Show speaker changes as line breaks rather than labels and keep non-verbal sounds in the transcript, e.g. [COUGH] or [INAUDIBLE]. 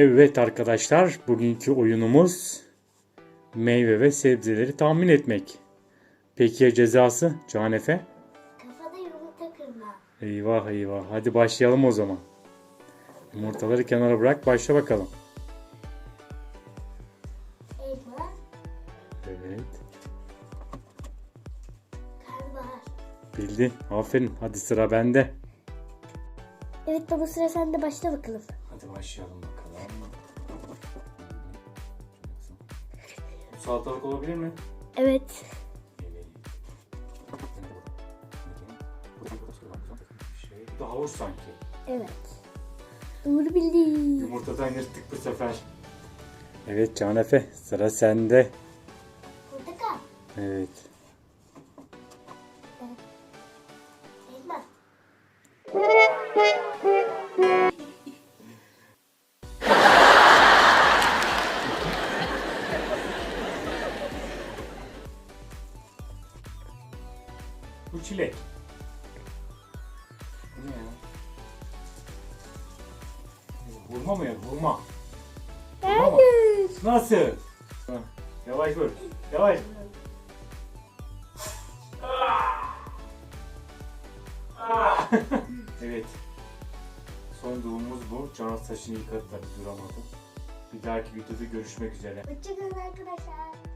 Evet arkadaşlar, bugünkü oyunumuz meyve ve sebzeleri tahmin etmek. Peki ya cezası Canefe?
Kafada yumurta kırma.
Eyvah eyvah. Hadi başlayalım o zaman. Yumurtaları kenara bırak, başla bakalım.
Elma,
Evet.
karnabahar.
Bildin. Aferin. Hadi sıra bende.
Evet baba sıra sende başla bakalım.
Hadi başlayalım bakalım. Bu salatalık olabilir mi?
Evet.
Bu da havuç sanki.
Evet. Doğru bildin.
Yumurtadan yırttık bu sefer. Evet Canefe sıra sende.
Portakal.
Evet. Bu çilek. Bu ne ya? Vurma mı ya? Vurma. Vurma mı? Nasıl? Ha, Yavaş vur. Yavaş. [LAUGHS] Evet. Son durumumuz bu. Can saçını yıkadı tabii duramadı. Bir dahaki videoda görüşmek üzere.
Hoşçakalın arkadaşlar.